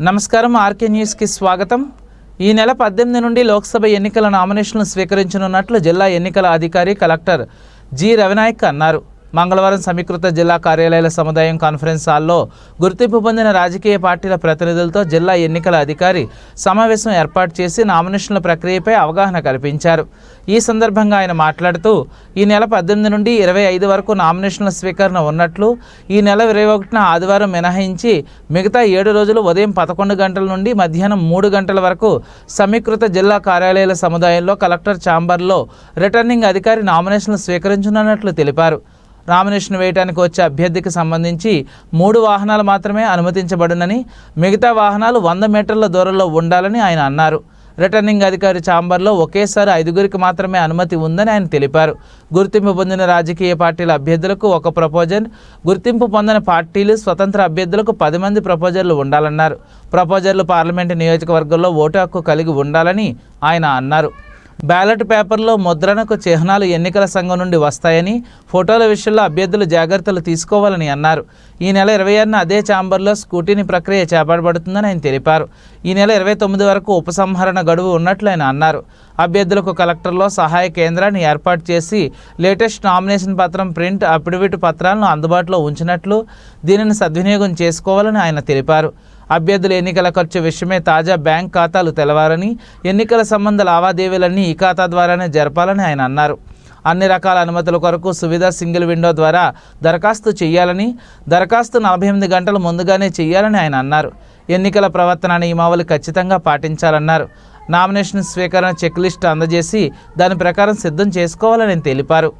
నమస్కారం ఆర్కే న్యూస్కి స్వాగతం. ఈ నెల పద్దెనిమిది నుండి లోక్సభ ఎన్నికల నామినేషన్లు స్వీకరించనున్నట్లు జిల్లా ఎన్నికల అధికారి కలెక్టర్ జి. రవినాయక్ అన్నారు. మంగళవారం సమీకృత జిల్లా కార్యాలయాల సముదాయం కాన్ఫరెన్స్ హాల్లో గుర్తింపు పొందిన రాజకీయ పార్టీల ప్రతినిధులతో జిల్లా ఎన్నికల అధికారి సమావేశం ఏర్పాటు చేసి నామినేషన్ల ప్రక్రియపై అవగాహన కల్పించారు. ఈ సందర్భంగా ఆయన మాట్లాడుతూ ఈ నెల పద్దెనిమిది నుండి ఇరవై ఐదు వరకు నామినేషన్ల స్వీకరణ ఉన్నట్లు ఈ నెల ఇరవై ఒకటిన ఆదివారం మినహాయించి మిగతా ఏడు రోజులు ఉదయం పదకొండు గంటల నుండి మధ్యాహ్నం మూడు గంటల వరకు సమీకృత జిల్లా కార్యాలయాల సముదాయంలో కలెక్టర్ ఛాంబర్లో రిటర్నింగ్ అధికారి నామినేషన్లు స్వీకరించనున్నట్లు తెలిపారు. నామినేషన్ వేయడానికి వచ్చే అభ్యర్థికి సంబంధించి మూడు వాహనాలు మాత్రమే అనుమతించబడునని మిగతా వాహనాలు వంద మీటర్ల దూరంలో ఉండాలని ఆయన అన్నారు. రిటర్నింగ్ అధికారి ఛాంబర్లో ఒకేసారి ఐదుగురికి మాత్రమే అనుమతి ఉందని ఆయన తెలిపారు. గుర్తింపు పొందిన రాజకీయ పార్టీల అభ్యర్థులకు ఒక ప్రపోజల్ గుర్తింపు పొందిన పార్టీలు స్వతంత్ర అభ్యర్థులకు పది మంది ప్రపోజర్లు ఉండాలన్నారు. ప్రపోజర్లు పార్లమెంటు నియోజకవర్గంలో ఓటు హక్కు కలిగి ఉండాలని ఆయన అన్నారు. బ్యాలెట్ పేపర్లో ముద్రణకు చిహ్నాలు ఎన్నికల సంఘం నుండి వస్తాయని ఫోటోల విషయంలో అభ్యర్థులు జాగ్రత్తలు తీసుకోవాలని అన్నారు. ఈ నెల ఇరవై ఆరున అదే ఛాంబర్లో స్కూటీని ప్రక్రియ చేపట్టబడుతుందని ఆయన తెలిపారు. ఈ నెల ఇరవై తొమ్మిది వరకు ఉపసంహరణ గడువు ఉన్నట్లు ఆయన అన్నారు. అభ్యర్థులకు కలెక్టర్లో సహాయ కేంద్రాన్ని ఏర్పాటు చేసి లేటెస్ట్ నామినేషన్ పత్రం ప్రింట్ అఫిడవిట్ పత్రాలను అందుబాటులో ఉంచినట్లు దీనిని సద్వినియోగం చేసుకోవాలని ఆయన తెలిపారు. అభ్యర్థుల ఎన్నికల ఖర్చు విషయమే తాజా బ్యాంక్ ఖాతాలు తెలవాలని ఎన్నికల సంబంధ లావాదేవీలన్నీ ఈ ఖాతా ద్వారానే జరపాలని ఆయన అన్నారు. అన్ని రకాల అనుమతుల కొరకు సువిధ సింగిల్ విండో ద్వారా దరఖాస్తు చేయాలని దరఖాస్తు నలభై ఎనిమిది గంటలు ముందుగానే చేయాలని ఆయన అన్నారు. ఎన్నికల ప్రవర్తన నియమావళి ఖచ్చితంగా పాటించాలన్నారు. నామినేషన్ స్వీకరణ చెక్ లిస్ట్ అందజేసి దాని ప్రకారం సిద్ధం చేసుకోవాలని తెలిపారు.